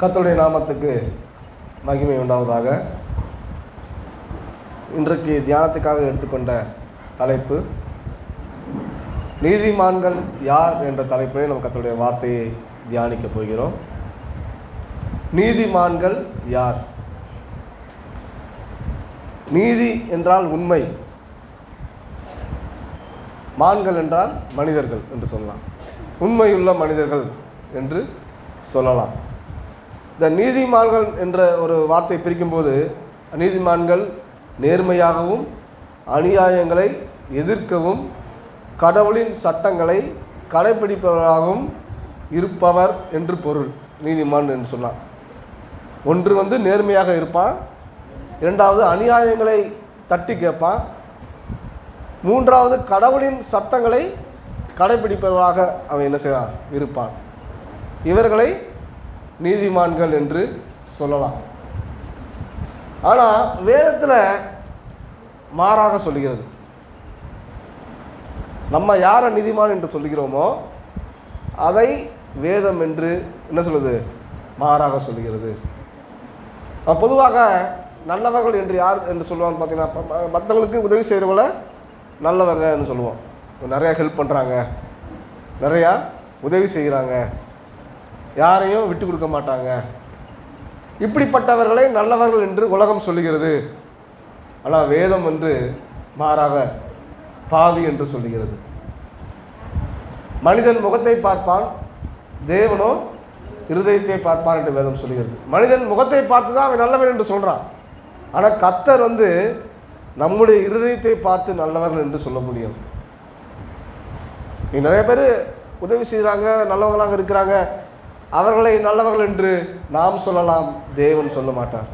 கத்தருடைய நாமத்துக்கு மகிமை உண்டாவதாக. இன்றைக்கு தியானத்துக்காக எடுத்துக்கொண்ட தலைப்பு நீதிமான்கள் யார் என்ற தலைப்பிலே நம்ம கர்த்தருடைய வார்த்தையை தியானிக்கப் போகிறோம். நீதிமான்கள் யார்? நீதி என்றால் உண்மை. மான்கள் என்றால் மனிதர்கள் என்று சொல்லலாம். உண்மையுள்ள மனிதர்கள் என்று சொல்லலாம். இந்த நீதிமான்கள் என்ற ஒரு வார்த்தை பிரிக்கும்போது நீதிமான்கள் நேர்மையாகவும் அநியாயங்களை எதிர்க்கவும் கடவுளின் சட்டங்களை கடைபிடிப்பவராகவும் இருப்பவர் என்று பொருள் நீதிமான் என்று சொன்னான் ஒன்று வந்து நேர்மையாக இருப்பான் இரண்டாவது அநியாயங்களை தட்டி கேட்பான் மூன்றாவது கடவுளின் சட்டங்களை கடைபிடிப்பவராக அவன் என்ன செய்வான்? இருப்பான். இவர்களை நீதிமான்கள் என்று சொல்லலாம். ஆனால் வேதத்தில் மாறாக சொல்லுகிறது நம்ம யாரை நீதிமான் என்று சொல்லுகிறோமோ அதை வேதம் என்று என்ன சொல்லுது? மாறாக சொல்லுகிறது. பொதுவாக நல்லவர்கள் என்று யார் என்று சொல்லுவாங்க பார்த்தீங்கன்னா மற்றவங்களுக்கு உதவி செய்கிறவங்கள நல்லவங்கன்னு சொல்லுவோம். நிறையா ஹெல்ப் பண்ணுறாங்க நிறையா உதவி செய்கிறாங்க யாரையும் விட்டு கொடுக்க மாட்டாங்க. இப்படிப்பட்டவர்களை நல்லவர்கள் என்று உலகம் சொல்லுகிறது. ஆனால் வேதம் என்று மாறாக பாவி என்று சொல்லுகிறது. மனிதன் முகத்தை பார்ப்பான் தேவனோ இருதயத்தை பார்ப்பான் என்று வேதம் சொல்லுகிறது. மனிதன் முகத்தை பார்த்து தான் அவன் நல்லவன் என்று சொல்கிறான் ஆனால் கத்தர் வந்து நம்முடைய இருதயத்தை பார்த்து நல்லவர்கள் என்று சொல்ல முடியும் நீ நிறைய பேர் உதவி செய்கிறாங்க நல்லவங்களாக இருக்கிறாங்க. அவர்களை நல்லவர்கள் என்று நாம் சொல்லலாம் தேவன் சொல்ல மாட்டார்.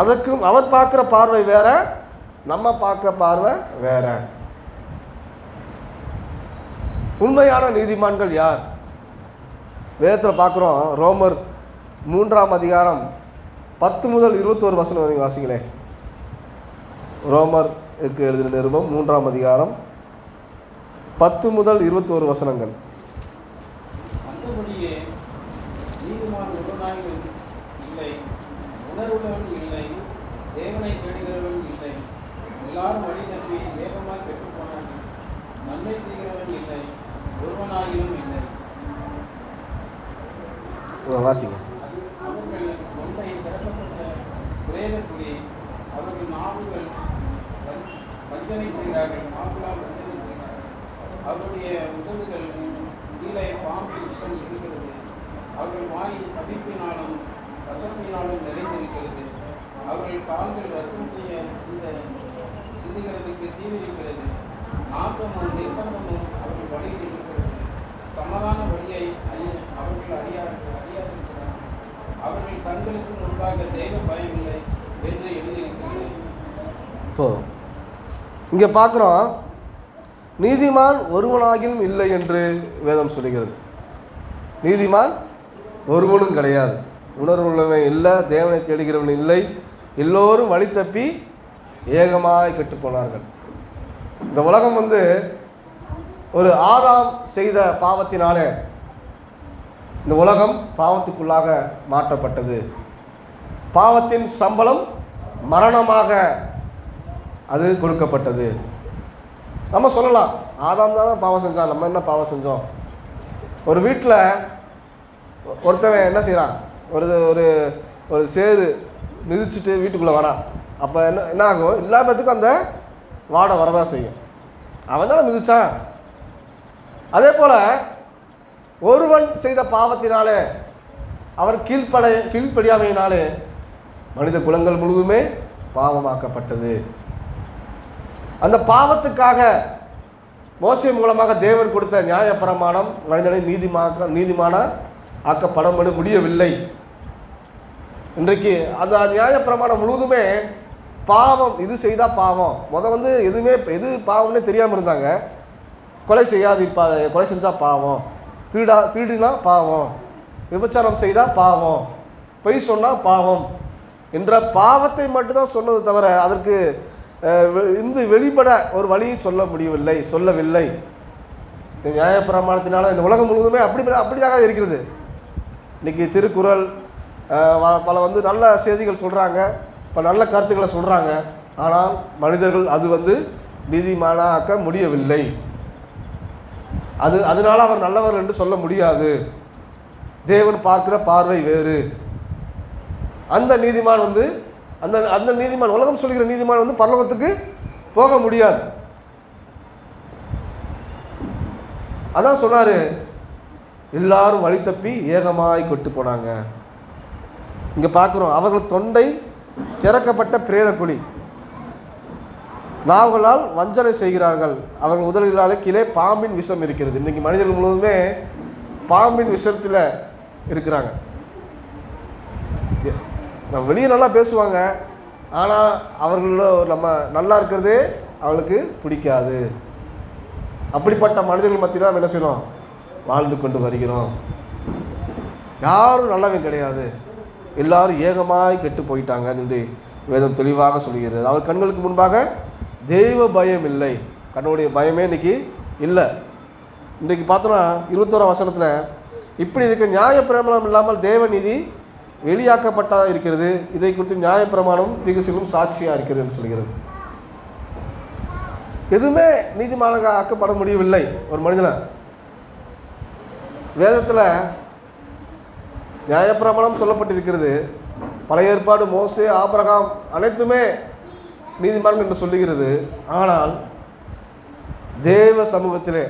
அதற்கும் அவர் பார்க்குற பார்வை வேற நம்ம பார்க்குற பார்வை வேற. உண்மையான நீதிமான்கள் யார்? வேதத்தில் பார்க்குறோம் ரோமர் மூன்றாம் அதிகாரம் பத்து முதல் இருபத்தோரு வசனம் வரைக்கும் வாசிங்களேன். ரோமருக்கு எழுதின நிருபம் மூன்றாம் அதிகாரம் பத்து முதல் இருபத்தோரு வசனங்கள். அந்தபடியே நீதிமான் ஒருவனாயும் இல்லை உணர்வுள்ளவன் இல்லை தேவனை தேடுகிறவன் இல்லை எல்லாரும் வழி தப்பி வேகமாய் பெற்றுப்போனான் நன்மை செய்கிறவன் இல்லை ஒருவனாயிலும் இல்லை. வாசிங்க. அவர்கள் தொண்டை திறக்கப்பட்ட பிரேத குடி அவர்கள் நாவுகள் வஞ்சனை செய்கிறார்கள் நாவுகளால் வஞ்சனை செய்கிறார்கள் அவருடைய உதடுகள் கீழே பாம்பு விஷம் இருக்கிறது அவர்கள் வாய் சபிப்பினாலும் கசப்பினாலும் நிறைந்திருக்கிறது. அவர்கள் கால்கள் ரத்தம் செய்ய சிந்த சிந்துகிறதுக்கு தீவிரிக்கிறது. நாசமும் நிர்பந்தமும் அவர்கள் வழியில் இருக்கிறது. சமாதான வழியை அறிய அவர்கள் அறியார்கள் அறியாதிருக்கிறார்கள். அவர்கள் கண்களுக்கு முன்பாக தெய்வ பயமில்லை என்று எழுதியிருக்கிறது. போதும் இங்கே பார்க்குறோம். நீதிமான் ஒருவனாகிலும் இல்லை என்று வேதம் சொல்லுகிறது. நீதிமான் ஒருவனும் கிடையாது. உணர்வுள்ளவன் இல்லை தேவனை தேடுகிறவன் இல்லை. எல்லோரும் வழி தப்பி ஏகமாய் கெட்டு போனார்கள். இந்த உலகம் வந்து ஒரு ஆதாம் செய்த பாவத்தினாலே இந்த உலகம் பாவத்துக்குள்ளாக மாற்றப்பட்டது. பாவத்தின் சம்பளம் மரணமாக அது கொடுக்கப்பட்டது. நம்ம சொல்லலாம். ஆதாம் தானே பாவம் செஞ்சான். நம்ம என்ன பாவம் செஞ்சோம்? ஒரு வீட்டில் ஒருத்தவன் என்ன செய்கிறான் ஒரு ஒரு ஒரு சேரு மிதிச்சுட்டு வீட்டுக்குள்ளே வரான். அப்போ என்ன என்ன ஆகும்? எல்லா பேத்துக்கும் அந்த வாடை வரதான் செய்யும். அவன் தானே மிதித்தான் அதே போல் ஒருவன் செய்த பாவத்தினாலே அவர் கீழ்ப்படை கீழ்ப்படியாமையினாலே மனித குலங்கள் முழுவதுமே பாவமாக்கப்பட்டது. அந்த பாவத்துக்காக மோசை மூலமாக தேவர் கொடுத்த நியாயப்பிரமாணம் மனிதனை நீதிமாக்க நீதிமான ஆக்கப்பட முடி- முடியவில்லை. இன்றைக்கு அந்த நியாயப்பிரமாணம் முழுவதுமே பாவம் இது செய்தால் பாவம். முத வந்து எதுவுமே எது பாவம்னே தெரியாமல் இருந்தாங்க. கொலை செய்யாது இப்போ கொலை செஞ்சால் பாவம். திருடா திருடினா பாவம். விபச்சாரம் செய்தால் பாவம். பொய் சொன்னால் பாவம். என்ற பாவத்தை மட்டும்தான் சொன்னது தவிர அதற்கு இந்த வெளிப்பட ஒரு வழியை சொல்ல முடியவில்லை சொல்லவில்லை. இந்த நியாயப்பிரமாணத்தினால இந்த உலகம் முழுவதுமே அப்படி அப்படியாக இருக்கிறது. இன்னைக்கு திருக்குறள் பல வந்து நல்ல செய்திகள் சொல்கிறாங்க பல நல்ல கருத்துக்களை சொல்கிறாங்க ஆனால் மனிதர்கள் அது வந்து நீதிமானாக்க முடியவில்லை. அது அதனால் அவர் நல்லவர் என்று சொல்ல முடியாது. தேவன் பார்க்கிற பார்வை வேறு. அந்த நீதிமான் வந்து அந்த அந்த நீதிமான் உலகம் சொல்கிற நீதிமான் வந்து பரலோகத்துக்கு போக முடியாது. அதான் சொன்னார் எல்லாரும் வழி தப்பி ஏகமாய் கொட்டு போனாங்க. இங்கே பார்க்குறோம் அவர்கள் தொண்டை திறக்கப்பட்ட பிரேத குழி. நாவுகளால் வஞ்சனை செய்கிறார்கள். அவர்கள் உதடுகளாலே கீழே பாம்பின் விஷம் இருக்கிறது. இன்றைக்கி மனிதர்கள் முழுவதுமே பாம்பின் விஷத்தில் இருக்கிறாங்க. நம்ம வெளியே நல்லா பேசுவாங்க. ஆனால் அவர்களோட நம்ம நல்லா இருக்கிறதே அவளுக்கு பிடிக்காது. அப்படிப்பட்ட மனிதர்கள் மத்தியில் நம்ம என்ன செய்யணும்? வாழ்ந்து கொண்டு வருகிறோம். யாரும் நல்லவன் கிடையாது. எல்லாரும் ஏகமாய் கெட்டு போயிட்டாங்க என்று வேதம் தெளிவாக சொல்கிறது. அவர் கண்களுக்கு முன்பாக தெய்வ பயம் இல்லை. கண்ணுடைய பயமே இன்னைக்கு இல்லை. இன்றைக்கு பார்த்தோன்னா இருபத்தோராம் வசனத்தில் இப்படி இருக்க நியாய பிரேமலம் இல்லாமல் தேவநீதி வெளியாக்கப்பட்டதாக இருக்கிறது இதை குறித்து நியாயப்பிரமாணம் திகுசிலும் சாட்சியாக இருக்கிறது என்று சொல்கிறது. எதுவுமே நீதிமானாக ஆக்கப்பட முடியவில்லை ஒரு மனிதனை. வேதத்தில் நியாயப்பிரமாணம் சொல்லப்பட்டிருக்கிறது. பழைய ஏற்பாடு மோசே ஆபரகாம் அனைத்துமே நீதிமான் என்று சொல்லுகிறது. ஆனால் தேவ சமூகத்திலே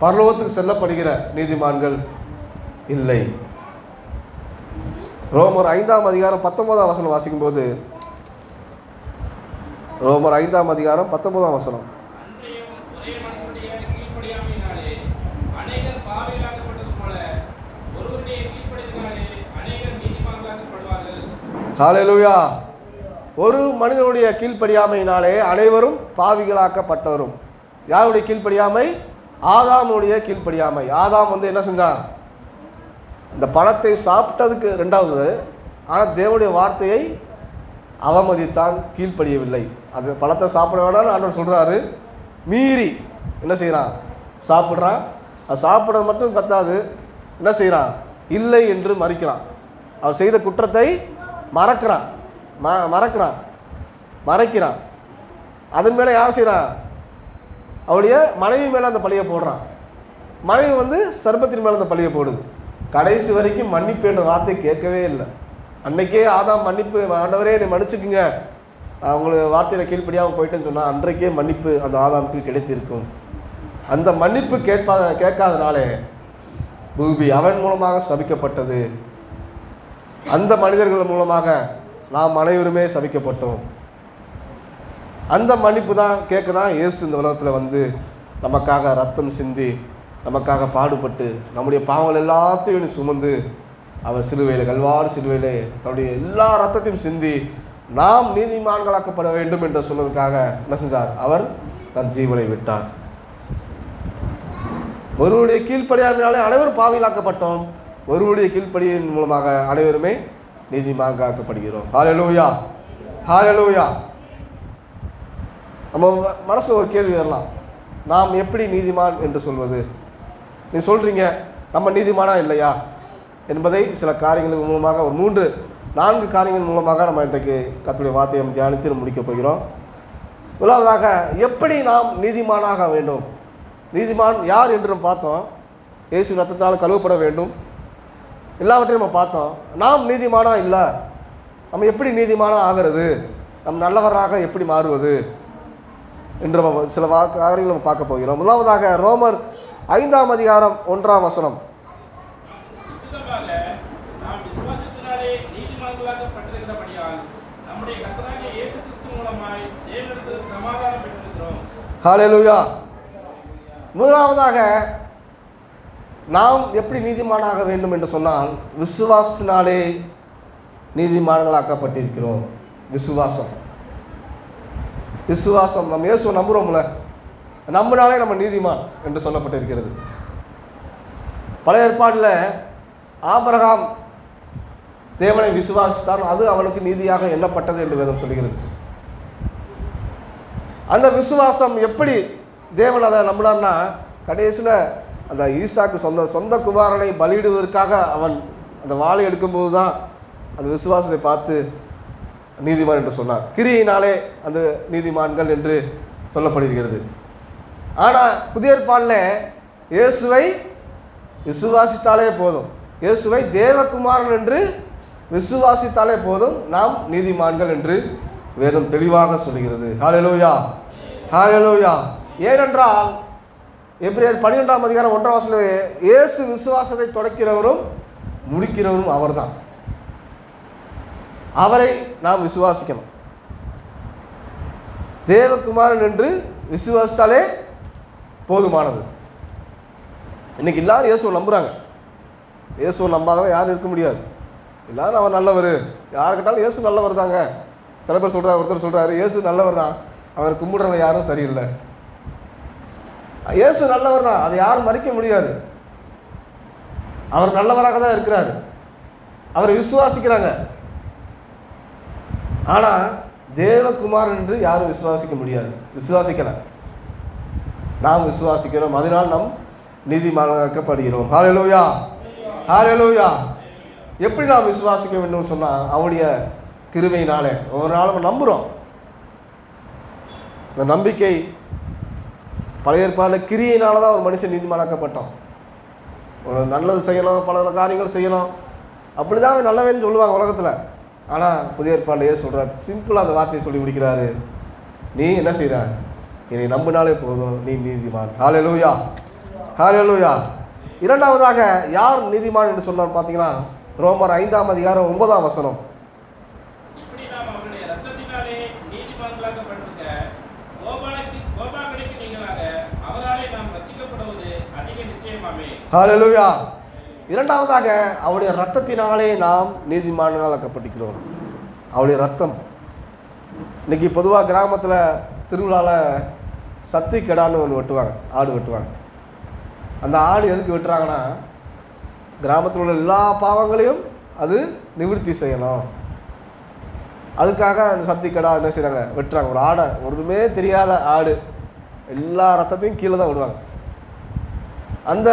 பரலோகத்துக்கு செல்லப்படுகிற நீதிமான்கள் இல்லை. ரோமர் ஐந்தாம் அதிகாரம் பத்தொன்பதாம் வசனம் வாசிக்கும்போது. ரோமர் ஐந்தாம் அதிகாரம் பத்தொன்பதாம் வசனம். அன்றையும் ஒரு மனிதனுடைய கீழ்ப்படியாமையினாலே அனைவரும் பாவிகளாக்கப்பட்டவரும். யாருடைய கீழ்ப்படியாமை? ஆதாமுடைய கீழ்ப்படியாமை. ஆதாம் வந்து என்ன செஞ்சான்? இந்த பழத்தை சாப்பிட்டதுக்கு ரெண்டாவது ஆனால் தேவனுடைய வார்த்தையை அவமதித்தான் கீழ்ப்படியவில்லை. அது பழத்தை சாப்பிட வேண்டாம்னு ஆண்டவர் சொல்கிறாரு மீறி என்ன செய்கிறான் சாப்பிட்றான். அது சாப்பிட மட்டும் பத்தாது. என்ன செய்கிறான் இல்லை என்று மறிக்கிறான். அவர் செய்த குற்றத்தை மறக்கிறான். ம மறக்கிறான். மறைக்கிறான். அதன் மேலே யார் செய்கிறான் அவளுடைய மனைவி மேலே அந்த பழியை போடுறான். மனைவி வந்து சர்பத்தின் மேலே அந்த பழியை போடுது. கடைசி வரைக்கும் மன்னிப்பு என்ற வார்த்தை கேட்கவே இல்லை. அன்னைக்கே ஆதாம் மன்னிப்பு ஆண்டவரே என்னை மன்னிச்சுக்குங்க. அவங்களுக்கு உங்களுக்கு வார்த்தையில் கீழ்ப்படியாமல் போயிட்டேன்னு சொன்னால் அன்றைக்கே மன்னிப்பு அந்த ஆதாமுக்கு கிடைத்திருக்கும். அந்த மன்னிப்பு கேட்பா கேட்காதனாலே பூபி அவன் மூலமாக சபிக்கப்பட்டது. அந்த மனிதர்கள் மூலமாக நாம் அனைவருமே சபிக்கப்பட்டோம். அந்த மன்னிப்பு தான் கேட்க தான் இயேசு இந்த உலகத்தில் வந்து நமக்காக ரத்தம் சிந்தி நமக்காக பாடுபட்டு நம்முடைய பாவங்கள் எல்லாத்தையும் சுமந்து அவர் சிலுவையில் கல்வாறு சிலுவையில் தன்னுடைய எல்லா ரத்தத்தையும் சிந்தி நாம் நீதிமான்களாக்கப்பட வேண்டும் என்று சொன்னதுக்காக என்ன செஞ்சார்? அவர் தன் ஜீவனை விட்டார். ஒருவருடைய கீழ்ப்படியாமையினாலே அனைவரும் பாவிலாக்கப்பட்டோம் ஒருவருடைய கீழ்ப்படியின் மூலமாக அனைவருமே நீதிமான்காக்கப்படுகிறோம் ஹாலலூயா ஹாலலூயா நம்ம மனசில் ஒரு கேள்வி வரலாம். நாம் எப்படி நீதிமான் என்று சொல்வது? நீ சொல்கிறீங்க நம்ம நீதிமானா இல்லையா? என்பதை சில காரியங்கள் மூலமாக ஒரு மூன்று நான்கு காரியங்கள் மூலமாக நம்ம இன்றைக்கு கத்துடைய வார்த்தையை தியானித்து முடிக்கப் போகிறோம். முதலாவதாக எப்படி நாம் நீதிமானாக வேண்டும்? நீதிமான் யார் என்று பார்த்தோம். இயேசு ரத்தத்தால் கழுவப்பட வேண்டும். எல்லாவற்றையும் நம்ம பார்த்தோம். நாம் நீதிமானா இல்லை? நம்ம எப்படி நீதிமானா ஆகிறது? நம் நல்லவராக எப்படி மாறுவது? என்று நம்ம சில வா காரியங்கள் நம்ம பார்க்க போகிறோம். முதலாவதாக ரோமர் ஐந்தாம் அதிகாரம் ஒன்றாம் வசனம். ஹalleluya. முதலாவதாக நாம் எப்படி நீதிமானாக வேண்டும் என்று சொன்னால் விசுவாசத்தினாலே நீதிமான்களாக்கப்பட்டிருக்கிறோம். விசுவாசம். விசுவாசம். நம்ம இயேசுவை நம்புகிறோம்ல நம்பினாலே நம்ம நீதிமான் என்று சொல்லப்பட்டிருக்கிறது. பழைய ஏற்பாட்டில் ஆபரகாம் தேவனை விசுவாசித்தான் அது அவனுக்கு நீதியாக எண்ணப்பட்டது என்று வேதம் சொல்கிறது. அந்த விசுவாசம் எப்படி தேவன் அதை நம்பினார்னா கடைசியில் அந்த ஈசாக்கு சொந்த சொந்த குமாரனை பலியிடுவதற்காக அவன் அந்த வாளை எடுக்கும்போது தான் அந்த விசுவாசத்தை பார்த்து நீதிமான் என்று சொன்னார். கிரியினாலே அந்த நீதிமான்கள் என்று சொல்லப்படுகிறது. ஆனால் புதிய ஏற்பாடில் இயேசுவை விசுவாசித்தாலே போதும். இயேசுவை தேவகுமாரன் என்று விசுவாசித்தாலே போதும். நாம் நீதிமான்கள் என்று வேதம் தெளிவாக சொல்கிறது ஹாலலோயா ஹாலலோயா ஏனென்றால் எப்படி பன்னிரெண்டாம் அதிகாரம் ஒன்றாம் வாசல இயேசு விசுவாசத்தை தொடக்கிறவரும் முடிக்கிறவரும் அவர்தான். அவரை நாம் விசுவாசிக்கணும். தேவகுமாரன் என்று விசுவாசித்தாலே போதுமானது. இன்றைக்கி எல்லாரும் இயேசுவை நம்புகிறாங்க இயேசுவை நம்பாதவன் யாரும் இருக்க முடியாது. எல்லாரும் அவர் நல்லவர். யார் கேட்டாலும் இயேசு நல்லவர் தாங்க. சில பேர் சொல்கிறார் ஒருத்தர் சொல்கிறாரு இயேசு நல்லவர் தான். அவர் கும்பிடுறவங்க யாரும் சரியில்லை. இயேசு நல்லவர் தான். அதை யாரும் மறிக்க முடியாது. அவர் நல்லவராக தான் இருக்கிறார். அவரை விசுவாசிக்கிறாங்க. ஆனால் தேவகுமாரன் என்று யாரும் விசுவாசிக்க முடியாது. விசுவாசிக்கலை. நாம் விசுவாசிக்கிறோம். அதனால் நாம் நீதிமானாக்கப்படுகிறோம் ஹalleluya ஹalleluya எப்படி நாம் விசுவாசிக்க வேண்டும் சொன்னால் அவருடைய கிருமையினாலே ஒவ்வொரு நாளும் நம்புகிறோம் இந்த நம்பிக்கை பழைய ஏற்பாடில் கிரியினால தான் ஒரு மனுஷன் நீதிமானாக்கப்பட்டோம் ஒரு நல்லது செய்யணும் பல காரியங்கள் செய்யணும் அப்படி தான் அவன் நல்லவன் சொல்லுவாங்க உலகத்தில். ஆனால் புதிய ஏற்பாடிலேயே சொல்கிறார் சிம்பிளாக அந்த வார்த்தையை சொல்லி முடிக்கிறாரு. நீ என்ன செய்கிற என்னை நம்பினாலே போதும் நீ நீதிமான். ஹalleluya ஹalleluya இரண்டாவதாக யார் நீதிமான் என்று சொன்னார் பார்த்தீங்கன்னா ரோமர் ஐந்தாம் அதிகாரம் ஒன்பதாம் வசனம். அவருடைய ரத்தத்தினாலே நாம் ஹalleluya இரண்டாவதாக அவருடைய ரத்தத்தினாலே நாம் நீதிமானாக்கப்பட்டிருக்கிறோம் அவருடைய ரத்தம் இன்னைக்கு பொதுவாக கிராமத்தில் திருவிழாவில் சத்து கெடான்னு ஒன்று வெட்டுவாங்க ஆடு வெட்டுவாங்க. அந்த ஆடு எதுக்கு வெட்டுறாங்கன்னா கிராமத்தில் உள்ள எல்லா பாவங்களையும் அது நிவர்த்தி செய்யணும். அதுக்காக அந்த சத்தி கடா என்ன செய்கிறாங்க வெட்டுறாங்க. ஒரு ஆடை ஒருமே தெரியாத ஆடு எல்லா ரத்தத்தையும் கீழே தான் விடுவாங்க. அந்த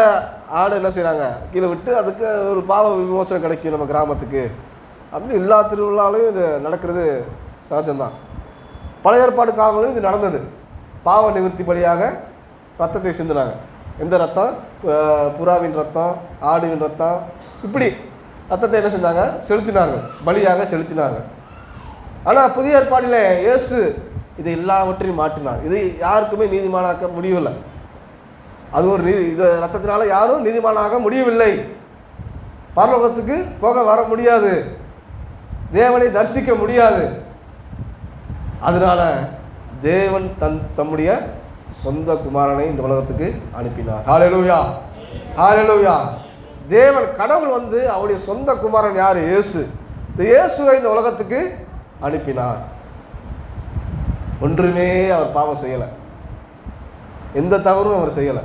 ஆடை என்ன செய்கிறாங்க கீழே விட்டு அதுக்கு ஒரு பாவ விமோசனம் கிடைக்கும் நம்ம கிராமத்துக்கு. அப்படி எல்லா திருவிழாலையும் இது நடக்கிறது சகஜம்தான். பழைய ஏற்பாடு காலங்களிலும் இது நடந்தது. பாவ நிவர்த்தி பலியாக ரத்தத்தை சிந்தினாங்க. எந்த ரத்தம்? புறாவின் ரத்தம் ஆடுவின் ரத்தம். இப்படி ரத்தத்தை என்ன செஞ்சாங்க? செலுத்தினார்கள். பலியாக செலுத்தினார்கள். ஆனால் புதிய ஏற்பாடில் இயேசு இதை எல்லாவற்றையும் மாற்றினார். இது யாருக்குமே நீதிமானாக்க முடியவில்லை. அது ஒரு நீதி இது ரத்தத்தினால யாரும் நீதிமானாக முடியவில்லை. பரலோகத்துக்கு போக வர முடியாது. தேவனை தரிசிக்க முடியாது. அதனால தேவன் தன் தம்முடைய சொந்த குமாரனை இந்த உலகத்துக்கு அனுப்பினார். ஹalleluya ஹalleluya தேவன் கடவுள் வந்து அவருடைய சொந்த குமாரன் யார்? இயேசு. இந்த இயேசுவை இந்த உலகத்துக்கு அனுப்பினார். ஒன்றுமே அவர் பாவம் செய்யலை. எந்த தவறும் அவர் செய்யலை.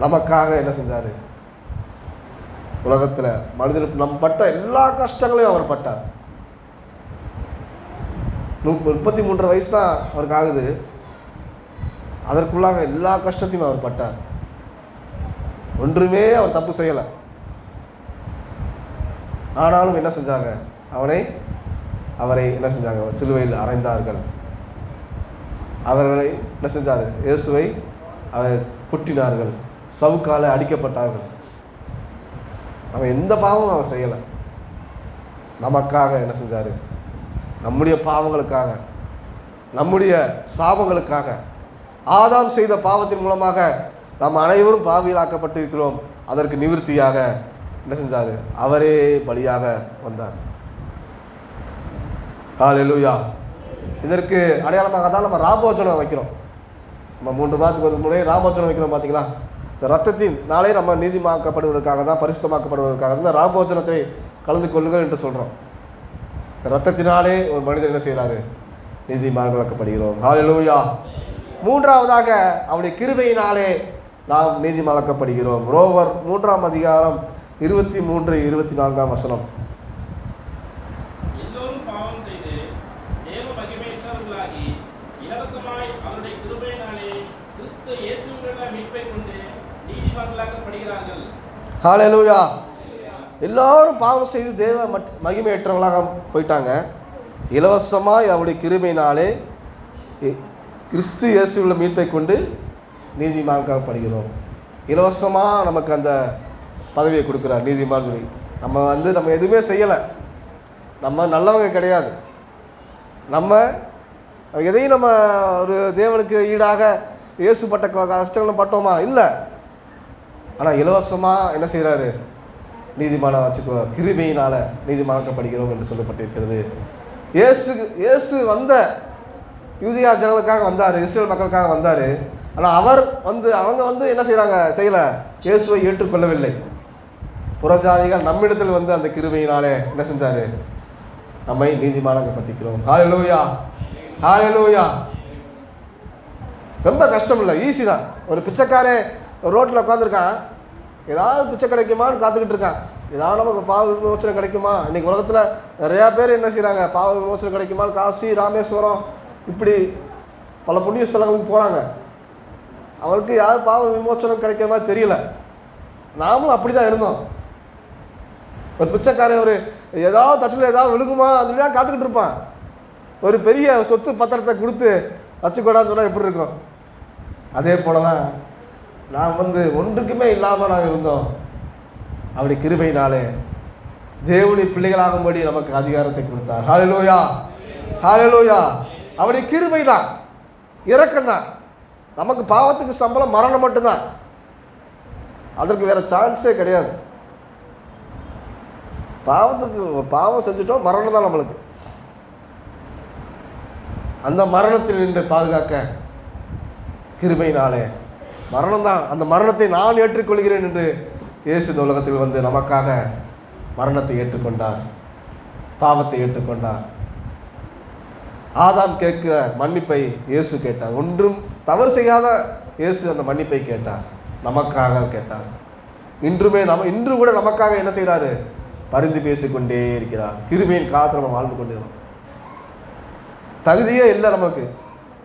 நமக்காக என்ன செஞ்சார்? உலகத்தில் மனிதனுக்கு நம் பட்ட எல்லா கஷ்டங்களையும் அவர் பட்டார். முப்- முப்பத்தி மூன்று வயசு தான் அவருக்கு ஆகுது. அதற்குள்ளாக எல்லா கஷ்டத்தையும் அவர் பட்டார். ஒன்றுமே அவர் தப்பு செய்யலை. ஆனாலும் என்ன செஞ்சாங்க? அவனை அவரை என்ன செஞ்சாங்க? சிலுவையில் அறைந்தார்கள். அவர்களை என்ன செஞ்சார்? இயேசுவை அவர் குட்டினார்கள். சவுக்கால அடிக்கப்பட்டார்கள். அவன் எந்த பாவமும் அவன் செய்யலை. நமக்காக என்ன செஞ்சார்? நம்முடைய பாவங்களுக்காக நம்முடைய சாபங்களுக்காக ஆதாம் செய்த பாவத்தின் மூலமாக நாம் அனைவரும் பாவியலாக்கப்பட்டிருக்கிறோம் அதற்கு நிவர்த்தியாக என்ன செஞ்சார்? அவரே பலியாக வந்தார். ஹalleluya. இதற்கு அடையாளமாக தான் நம்ம ராபோஜனம் வைக்கிறோம். நம்ம மூன்று மாதத்துக்கு ஒரு முறை ராபோஜனம் வைக்கிறோம் பார்த்தீங்களா இந்த ரத்தத்தின் நாளே நம்ம நீதிமாக்கப்படுவதற்காக தான் பரிசுத்தமாக்கப்படுவதற்காக தான் ராமோச்சனத்தை ராபோஜனத்தை கலந்து கொள்ளுங்கள் என்று சொல்கிறோம் ரத்தத்தினாலே ஒரு மனிதர் என்ன செய்கிறாரு? நீதிமான்களாக்கப்படுகிறோம். ஹாலலூயா மூன்றாவதாக அவருடைய கிருபையினாலே நாம் நீதி நீதிமான்களாக்கப்படுகிறோம். ரோவர் மூன்றாம் அதிகாரம் இருபத்தி மூன்று இருபத்தி நான்காம் வசனம் ஹாலலூயா எல்லாரும் பாவம் செய்து தேவ மகிமையற்றவளாக போயிட்டாங்க. இலவசமாக அவருடைய கிருமையினாலே கிறிஸ்து கிறிஸ்து இயேசுவில் மீட்பை கொண்டு நீதிமான்காக்கப்படுகிறோம் இலவசமாக நமக்கு அந்த பதவியை கொடுக்குறார் நீதிமான் சொல்லி. நம்ம வந்து நம்ம எதுவுமே செய்யலை. நம்ம நல்லவங்க கிடையாது. நம்ம எதையும் நம்ம ஒரு தேவனுக்கு ஈடாக இயேசுப்பட்ட கஷ்டங்களும் பட்டோமா? இல்லை. ஆனால் இலவசமாக என்ன செய்கிறாரு நீதிமான வச்சுக்கோ கிருமியினால் நீதிமானக்கப்படுகிறோம் என்று சொல்லப்பட்டிருக்கிறது. இயேசு இயேசு வந்த யூதியா ஜனங்களுக்காக வந்தார் இஸ்ரேல் மக்களுக்காக வந்தார். ஆனால் அவர் வந்து அவங்க வந்து என்ன செய்கிறாங்க செய்யலை. இயேசுவை ஏற்றுக்கொள்ளவில்லை. புறஜாதிகள் நம்மிடத்தில் வந்து அந்த கிருமையினாலே என்ன செஞ்சார்? நம்மை நீதிமானாக்கப்பட்டிருக்கிறோம். ஹalleluya. ஹalleluya. ரொம்ப கஷ்டம் இல்லை ஈஸி தான். ஒரு பிச்சைக்காரன் ரோட்டில் உட்காந்துருக்கான் ஏதாவது பிச்சை கிடைக்குமான்னு காத்துக்கிட்டு இருக்கான். ஏதாவது நமக்கு பாவ விமோசனம் கிடைக்குமா? இன்றைக்கி உலகத்தில் நிறையா பேர் என்ன செய்கிறாங்க பாவ விமோசனம் கிடைக்குமான்னு காசி ராமேஸ்வரம் இப்படி பல புண்ணிய ஸ்தலங்களுக்கு போகிறாங்க அவருக்கு யார் பாவ விமோச்சனம் கிடைக்கிற மாதிரி தெரியல. நாமளும் அப்படி தான் இருந்தோம். ஒரு பிச்சைக்காரன் ஒரு ஏதாவது தட்டில் ஏதாவது விழுகுமா அதுலாம் காத்துக்கிட்டு இருப்பான். ஒரு பெரிய சொத்து பத்திரத்தை கொடுத்து வச்சுக்கூடாதுன்னு சொன்னால் எப்படி இருக்கும்? அதே போல தான் நான் வந்து ஒன்றுக்குமே இல்லாமல் நாங்கள் இருந்தோம். அப்படி கிருபையினாலே தேவனுடைய பிள்ளைகளாகும்படி நமக்கு அதிகாரத்தை கொடுத்தார். ஹாலலோயா ஹாலலோயா அவருடைய கிருபை தான் இரக்கம் தான் நமக்கு பாவத்துக்கு சம்பளம் மரணம் மட்டும்தான். அதற்கு வேறு சான்ஸே கிடையாது. பாவத்துக்கு பாவம் செஞ்சுட்டோம் மரணம் தான் நம்மளுக்கு. அந்த மரணத்தில் நின்று பாதுகாக்க கிருபையினாலே மரணம் தான் அந்த மரணத்தை நான் ஏற்றுக்கொள்கிறேன் என்று இயேசு இந்த உலகத்தில் வந்து நமக்காக மரணத்தை ஏற்றுக்கொண்டார். பாவத்தை ஏற்றுக்கொண்டார். ஆதாம் கேட்கிற மன்னிப்பை இயேசு கேட்டார். ஒன்றும் தவறு செய்யாத இயேசு அந்த மன்னிப்பை கேட்டார். நமக்காக கேட்டார். இன்றுமே நம்ம இன்று கூட நமக்காக என்ன செய்கிறாரு பரிந்து பேசிக்கொண்டே இருக்கிறார். கிருமியின் காலத்தில் நம்ம வாழ்ந்து கொண்டிருக்கிறோம். தகுதியே இல்லை நமக்கு.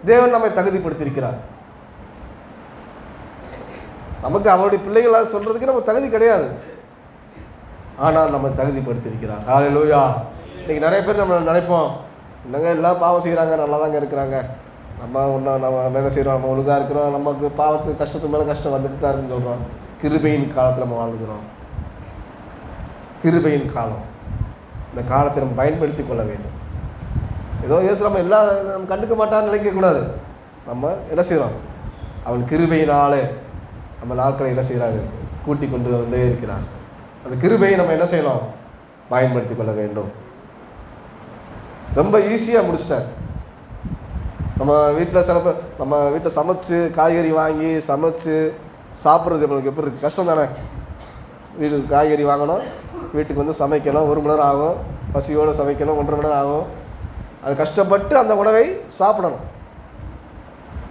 தேவன் நம்மை தகுதிப்படுத்தியிருக்கிறார். நமக்கு அவருடைய பிள்ளைகளாக சொல்கிறதுக்கு நம்ம தகுதி கிடையாது. ஆனால் நம்ம தகுதிப்படுத்தியிருக்கிறார். ஹalleluya இன்னைக்கு நிறைய பேர் நம்ம நினைப்போம் என்னங்க எல்லாம் பாவம் செய்கிறாங்க நல்லா தாங்க இருக்கிறாங்க. நம்ம ஒன்றா நம்ம வேலை செய்கிறோம் நம்ம ஒழுங்காக இருக்கிறோம் நமக்கு பாவத்து கஷ்டத்துக்கு மேலே கஷ்டம் வந்துட்டு தான் இருக்குன்னு சொல்கிறோம் கிருபையின் காலத்தில் நம்ம வாழ்ந்துக்கிறோம். கிருபையின் காலம். இந்த காலத்தை நம்ம பயன்படுத்தி கொள்ள வேண்டும். ஏதோ யோசி நம்ம எல்லா நம்ம கண்டுக்க மாட்டான்னு நினைக்கக்கூடாது நம்ம என்ன செய்கிறோம் அவன் கிருபையினாலே நம்ம நாட்களை என்ன செய்கிறாரு கூட்டி கொண்டு வந்தே இருக்கிறார். அந்த கிருபையை நம்ம என்ன செய்யணும் பயன்படுத்தி கொள்ள வேண்டும். ரொம்ப ஈஸியாக முடிச்சிட்டார். நம்ம வீட்டில் சில பேர் நம்ம வீட்டில் சமைச்சு காய்கறி வாங்கி சமைச்சு சாப்பிட்றது நம்மளுக்கு எப்படி இருக்குது கஷ்டம் தானே? வீட்டுக்கு காய்கறி வாங்கணும் வீட்டுக்கு வந்து சமைக்கணும் ஒரு மணி நேரம் ஆகும். பசியோடு சமைக்கணும் ஒன்றரை மணி நேரம் ஆகும். அது கஷ்டப்பட்டு அந்த உணவை சாப்பிடணும்.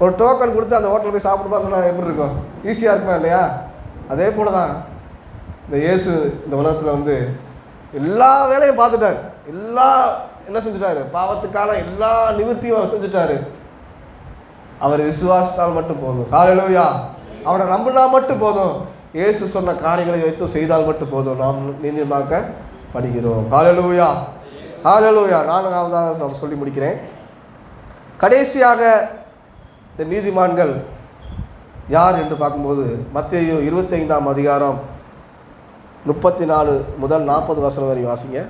ஒரு டோக்கன் கொடுத்து அந்த ஹோட்டலில் போய் சாப்பிட்டு எப்படி இருக்கும்? ஈஸியாக இருக்குமா இல்லையா? அதே போல தான் இந்த இயேசு இந்த உலகத்தில் வந்து எல்லா வேலையும் பார்த்துட்டார். எல்லா என்ன செஞ்சுட்டாரு? பாவத்துக்கான எல்லா நிவர்த்தியும் அவர் செஞ்சுட்டாரு. அவர் விசுவாசித்தால் மட்டும் போதும். ஹalleluya அவனை நம்பினா மட்டும் போதும். இயேசு சொன்ன காரியங்களை வைத்து செய்தால் மட்டும் போதும். நாம் நீதிமாக்க படிக்கிறோம் ஹalleluya ஹalleluya நான்காவதாக நான் சொல்லி முடிக்கிறேன். கடைசியாக இந்த நீதிமான்கள் யார் என்று பார்க்கும்போது மத்திய இருபத்தைந்தாம் அதிகாரம் முப்பத்தி நாலு முதல் நாற்பது வசனம் வரை வாசிங்க.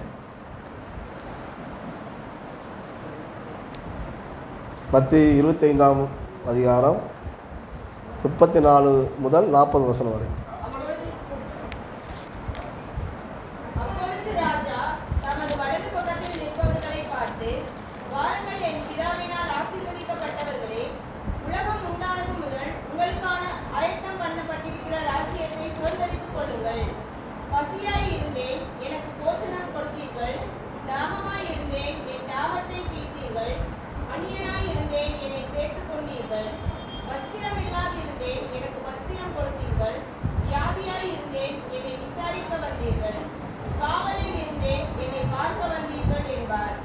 மத்திய இருபத்தைந்தாம் அதிகாரம் முப்பத்தி நாலு முதல் நாற்பது வசனம் வரை. உலகம் உண்டானது முதல் உங்களுக்கான ஆயத்தம் பண்ணப்பட்டிருக்கிற ராஜ்யத்தை சுதந்திரித்துக் கொள்ளுங்கள். பசியாய் இருந்தேன் எனக்கு போஷணம் கொடுத்தீர்கள். தாகமாய் இருந்தேன் என் தாகத்தை தீர்த்தீர்கள். அணியனாய் இருந்தேன் என்னை சேர்த்துக் கொண்டீர்கள். வஸ்திரம் இல்லாதிருந்தேன் எனக்கு வஸ்திரம் கொடுத்தீர்கள். வியாதியாய் இருந்தேன் என்னை விசாரிக்க வந்தீர்கள். காவலில் இருந்தேன் என்னை பார்க்க வந்தீர்கள் என்பார்.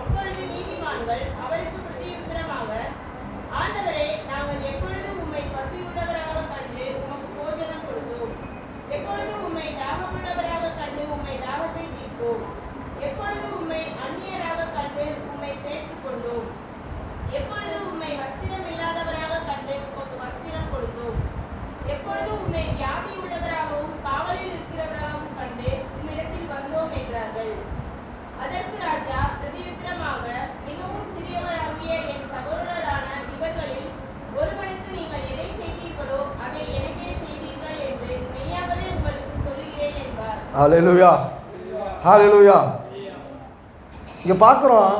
அப்பொழுது நீதிமான்கள் அவருக்கு பிரதி ஆண்டவரே நாங்கள் எப்பொழுதும் உம்மை பசியுள்ளவராக கண்டு உமக்கு போஜனம் கொடுத்தோம். எப்பொழுதும் உம்மை தாகமுள்ளவராக கண்டு உம்மை தாகத்தை தீர்ப்போம் எப்பொழுதும் உம்மை அந்நியராக கண்டு உம்மை சேர்த்துக் கொண்டோம். எப்பொழுதும் உம்மை வஸ்திரமில்லை என்பார் ஹalleluya இங்கே பார்க்குறோம்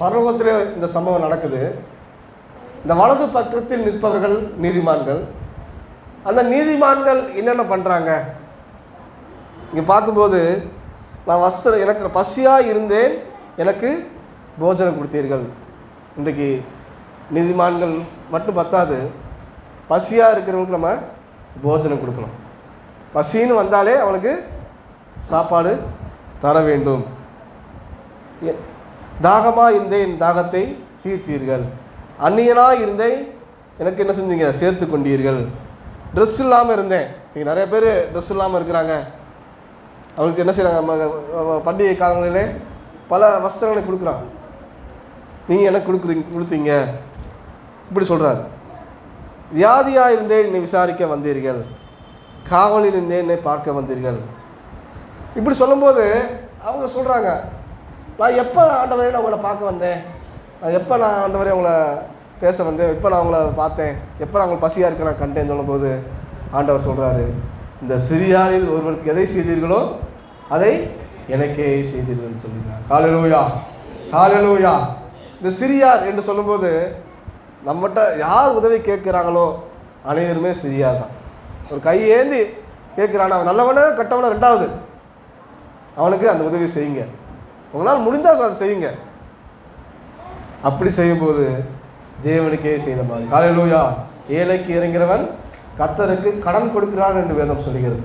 பரலோகத்தில் இந்த சம்பவம் நடக்குது. இந்த வலது பக்கத்தில் நிற்பவர்கள் நீதிமான்கள். அந்த நீதிமான்கள் என்னென்ன பண்ணுறாங்க இங்கே பார்க்கும்போது நான் வஸ்திர எனக்கு பசியாக இருந்தேன் எனக்கு போஜனம் கொடுத்தீர்கள். இன்றைக்கு நீதிமான்கள் மட்டும் பத்தாது பசியாக இருக்கிறவங்களுக்கு நம்ம போஜனம் கொடுக்கணும். பசின்னு வந்தாலே அவனுக்கு சாப்பாடு தர வேண்டும். எ- தாகமா இருந்தேன் என் தாகத்தை தீர்த்தீர்கள். அந்நியனாக இருந்தேன் எனக்கு என்ன செஞ்சீங்க? சேர்த்து கொண்டீர்கள். ட்ரெஸ் இல்லாமல் இருந்தேன். இன்றைக்கி நிறைய பேர் ட்ரெஸ் இல்லாமல் இருக்கிறாங்க. அவங்களுக்கு என்ன செய்கிறாங்க பண்டிகை காலங்களிலே பல வஸ்திரங்களை கொடுக்குறான். நீங்கள் எனக்கு கொடுக்குறீங்க கொடுத்தீங்க. இப்படி சொல்கிறார் வியாதியாக இருந்தே என்னை விசாரிக்க வந்தீர்கள். காவலில் இருந்தே என்னை பார்க்க வந்தீர்கள். இப்படி சொல்லும்போது அவங்க சொல்கிறாங்க நான் எப்போ ஆண்டவரே நான் உங்களை பார்க்க வந்தேன்? நான் எப்போ நான் ஆண்டவரே உங்களை பேச வந்தேன்? எப்போ நான் உங்களை பார்த்தேன்? எப்போ நான் உங்களை பசியாக இருக்க? நான் கண்டேன்னு சொல்லும்போது ஆண்டவர் சொல்கிறாரு இந்த சிறியாரில் ஒருவருக்கு எதை செய்தீர்களோ அதை எனக்கே செய்தீர்கள்னு சொல்லியிருக்காங்க. ஹalleluya ஹalleluya. இந்த சிறியார் என்று சொல்லும்போது நம்மகிட்ட யார் உதவி கேட்குறாங்களோ அனைவருமே சிறியார் தான். ஒரு கையேந்தி கேட்குறான். அவன் நல்லவனே கட்டவனே ரெண்டாவது அவனுக்கு அந்த உதவி செய்யுங்க. உங்களால் முடிந்தால் அதை செய்யுங்க. அப்படி செய்யும்போது தேவனுக்கே செய்த மாதிரி. காலையிலூயா ஏழைக்கு இறங்கிறவன் கத்தருக்கு கடன் கொடுக்கிறான் என்று வேதம் சொல்கிறது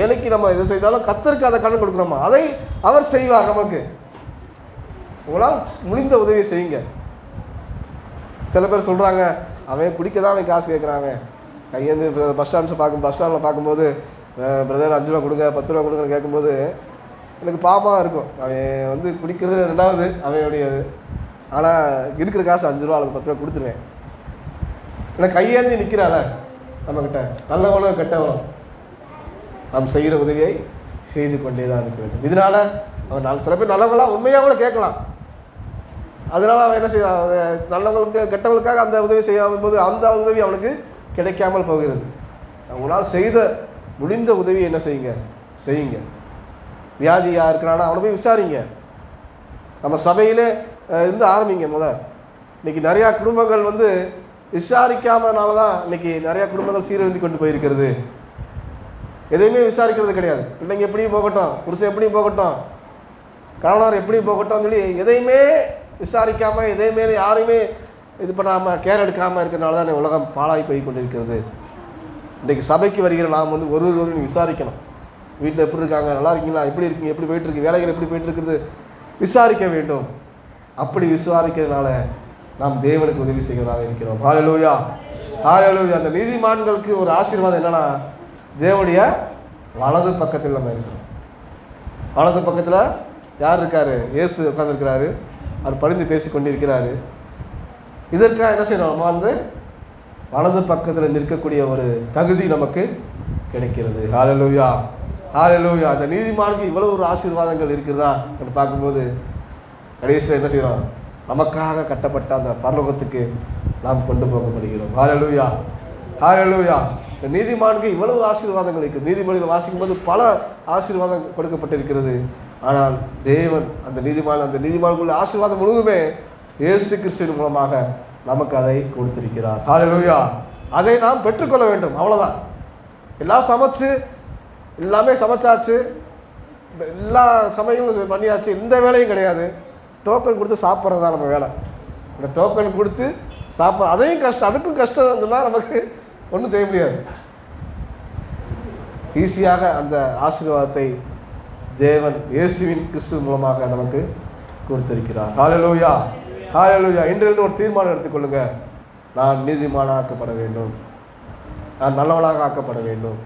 ஏழைக்கு நம்ம எது செய்தாலும் கத்தருக்கு அதை கடன் கொடுக்குறோமா? அதை அவர் செய்வார் நமக்கு. உங்களால் முடிந்த உதவியை செய்யுங்க. சில பேர் சொல்கிறாங்க அவன் குடிக்க தான் அவன் காசு கேட்குறாங்க கையேந்து பஸ் ஸ்டாண்ட்ஸ் பார்க்கும் பஸ் ஸ்டாண்டில் பார்க்கும்போது பிரதர் அஞ்சு ரூபா கொடுங்க பத்து ரூபா கொடுங்கன்னு கேட்கும்போது எனக்கு பாவமாக இருக்கும். அவன் வந்து குடிக்கிறது ரெண்டாவது அவனுடைய ஆனால் இருக்கிற காசு அஞ்சு ரூபா அல்லது பத்து ரூபா கொடுத்துருவேன். ஏன்னா கையேந்தி நிற்கிறாள நம்மக்கிட்ட நல்லவனோ கெட்டவனோ நாம் செய்கிற உதவியை செய்து கொண்டே தான் இருக்க வேண்டும். இதனால் அவன் நாலு சில பேர் நல்லவங்களாம் உண்மையாக கூட கேட்கலாம். அதனால் அவன் என்ன செய்வான்? அவன் நல்லவங்களுக்கு கெட்டவங்களுக்காக அந்த உதவி செய்யாமல் போது அந்த உதவி அவனுக்கு கிடைக்காமல் போகிறது. உங்களால் செய்த முடிந்த உதவி என்ன செய்யுங்க? செய்யுங்க. வியாதி இருக்கிறானா அவனை போய் விசாரிங்க. நம்ம சபையிலே இருந்து ஆரம்பிங்க முத. இன்னைக்கு நிறையா குடும்பங்கள் வந்து விசாரிக்காமனால தான் இன்னைக்கு நிறையா குடும்பங்கள் சீரழிந்து கொண்டு போயிருக்கிறது. எதையுமே விசாரிக்கிறது கிடையாது. பிள்ளைங்க எப்படியும் போகட்டும் புருஷன் எப்படியும் போகட்டும் கணவனார் எப்படியும் போகட்டும் சொல்லி எதையுமே விசாரிக்காமல் எதையுமே யாரையுமே இது பண்ணாமல் கேர் எடுக்காமல் இருக்கிறனால தான் உலகம் பாழாய் போய் கொண்டிருக்கிறது. இன்றைக்கு சபைக்கு வருகிற நாம் வந்து ஒரு ஒரு விசாரிக்கணும். வீட்டில் எப்படி இருக்காங்க? நல்லா இருக்கீங்களா? எப்படி இருக்கீங்க? எப்படி போயிட்டுருக்கு வேலைகள் எப்படி போயிட்டுருக்குது விசாரிக்க வேண்டும். அப்படி விசாரிக்கிறதுனால நாம் தேவனுக்கு உதவி செய்கிறதாக இருக்கிறோம். ஹalleluya ஹalleluya அந்த நீதிமான்களுக்கு ஒரு ஆசீர்வாதம் என்னென்னா தேவனுடைய வலது பக்கத்தில் நம்ம இருக்கிறோம். வலது பக்கத்தில் யார் இருக்காரு? இயேசு உட்காந்துருக்கிறாரு அவர் பரிந்து பேசி கொண்டிருக்கிறாரு இதற்காக என்ன செய்யணும்? நம்ம வந்து வலது பக்கத்தில் நிற்கக்கூடிய ஒரு தகுதி நமக்கு கிடைக்கிறது. ஹalleluya. ஹalleluya. அந்த நீதிமானுக்கு இவ்வளவு ஒரு ஆசீர்வாதங்கள் இருக்கிறதா என்று பார்க்கும்போது கடைசியில் என்ன செய்கிறோம் நமக்காக கட்டப்பட்ட அந்த பரலோகத்துக்கு நாம் கொண்டு போகப்படுகிறோம். ஹalleluya. இந்த நீதிமானுக்கு இவ்வளவு ஆசீர்வாதங்கள் இருக்குது நீதிமொழியில் வாசிக்கும்போது பல ஆசீர்வாதம் கொடுக்கப்பட்டிருக்கிறது. ஆனால் தேவன் அந்த நீதிமான் அந்த நீதிமானுக்குள்ள ஆசீர்வாதம் முழுவதுமே இயேசு கிறிஸ்துவின் மூலமாக நமக்கு அதை கொடுத்திருக்கிறார். ஹalleluya அதை நாம் பெற்றுக்கொள்ள வேண்டும். அவ்வளவுதான். எல்லாம் சமைச்சு எல்லாமே சமைச்சாச்சு. எல்லா சமையலும் பண்ணியாச்சு. எந்த வேலையும் கிடையாது. டோக்கன் கொடுத்து சாப்பிட்றது தான் நம்ம வேலை. இந்த டோக்கன் கொடுத்து சாப்பிட்ற அதையும் கஷ்டம் அதுக்கும் கஷ்டம் சொன்னால் நமக்கு ஒன்றும் செய்ய முடியாது. ஈஸியாக அந்த ஆசீர்வாதத்தை தேவன் இயேசுவின் கிறிஸ்து மூலமாக நமக்கு கொடுத்திருக்கிறார். ஹalleluya ஹalleluya. இன்றிலிருந்து ஒரு தீர்மானம் எடுத்துக்கொள்ளுங்க. நான் நீதிமானாக்கப்பட வேண்டும். நான் நல்லவனாக ஆக்கப்பட வேண்டும்.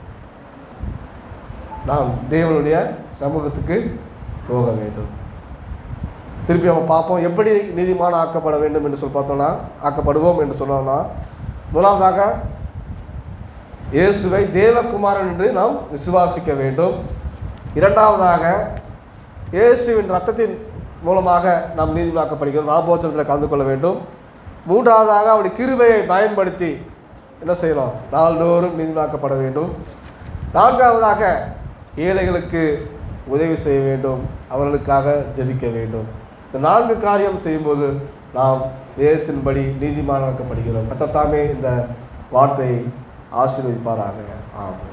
நாம் தேவனுடைய சமூகத்துக்கு போக வேண்டும். திருப்பி நம்ம பார்ப்போம். எப்படி நீதிமான ஆக்கப்பட வேண்டும் என்று சொல்லி பார்த்தோம்னா ஆக்கப்படுவோம் என்று சொன்னோம்னா முதலாவதாக இயேசுவை தேவகுமாரன் என்று நாம் விசுவாசிக்க வேண்டும். இரண்டாவதாக இயேசுவின் ரத்தத்தின் மூலமாக நாம் நீதிமாக்கப்படுகிறோம் ராபோச்சனத்தில் கலந்து கொள்ள வேண்டும். மூன்றாவதாக அவருடைய கிருபையை பயன்படுத்தி என்ன செய்யலாம்? நாள்தோறும் நீதிமாக்கப்பட வேண்டும். நான்காவதாக ஏழைகளுக்கு உதவி செய்ய வேண்டும். அவர்களுக்காக ஜெபிக்க வேண்டும். இந்த நான்கு காரியம் செய்யும்போது நாம் வேதத்தின்படி நீதிமானாக்கப்படுகிறோம். கத்தத்தாமே இந்த வார்த்தையை ஆசீர்வதிப்பாராக. ஆமாம்